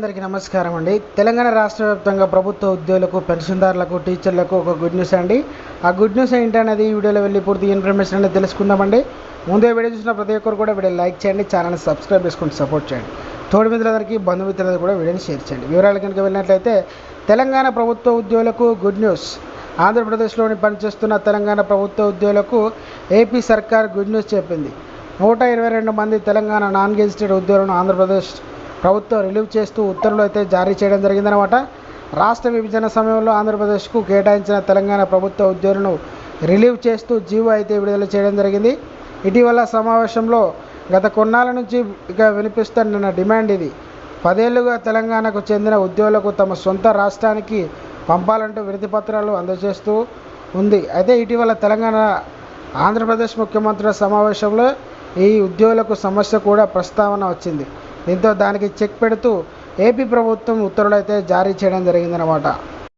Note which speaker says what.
Speaker 1: అందరికీ నమస్కారం అండి. తెలంగాణ రాష్ట్ర వ్యాప్తంగా ప్రభుత్వ ఉద్యోగులకు పెన్షన్దారులకు టీచర్లకు ఒక గుడ్ న్యూస్ అండి. ఆ గుడ్ న్యూస్ ఏంటనేది ఈ వీడియోలో వెళ్ళి పూర్తి ఇన్ఫర్మేషన్ అనేది తెలుసుకుందామండి. ముందే వీడియో చూసిన ప్రతి ఒక్కరు కూడా వీడియో లైక్ చేయండి ఛానల్ని సబ్స్క్రైబ్ చేసుకొని సపోర్ట్ చేయండి. తోడు మిత్రులందరికీ బంధుమిత్రులందరూ కూడా వీడియోని షేర్ చేయండి. వివరాలు కనుక వెళ్ళినట్లయితే తెలంగాణ ప్రభుత్వ ఉద్యోగులకు గుడ్ న్యూస్. ఆంధ్రప్రదేశ్లోని పనిచేస్తున్న తెలంగాణ ప్రభుత్వ ఉద్యోగులకు ఏపీ సర్కార్ గుడ్ న్యూస్ చెప్పింది. నూట ఇరవై రెండు మంది తెలంగాణ నాన్ గెజిటెడ్ ఉద్యోగులను ఆంధ్రప్రదేశ్ ప్రభుత్వం రిలీవ్ చేస్తూ ఉత్తర్వులు అయితే జారీ చేయడం జరిగిందనమాట రాష్ట్ర విభజన సమయంలో ఆంధ్రప్రదేశ్కు కేటాయించిన తెలంగాణ ప్రభుత్వ ఉద్యోగులను రిలీవ్ చేస్తూ జీవో అయితే విడుదల చేయడం జరిగింది. ఇటీవల సమావేశంలో గత కొన్నాళ్ళ నుంచి ఇక వినిపిస్తున్న డిమాండ్ ఇది. పదేళ్ళుగా తెలంగాణకు చెందిన ఉద్యోగులకు తమ సొంత రాష్ట్రానికి పంపాలంటూ వినతి పత్రాలు అందజేస్తూ ఉంది. అయితే ఇటీవల తెలంగాణ ఆంధ్రప్రదేశ్ ముఖ్యమంత్రుల సమావేశంలో ఈ ఉద్యోగులకు సమస్య కూడా ప్రస్తావన వచ్చింది. దీంతో దానికి చెక్ పెడుతూ ఏపీ ప్రభుత్వం ఉత్తర్వులు అయితే జారీ చేయడం జరిగిందనమాట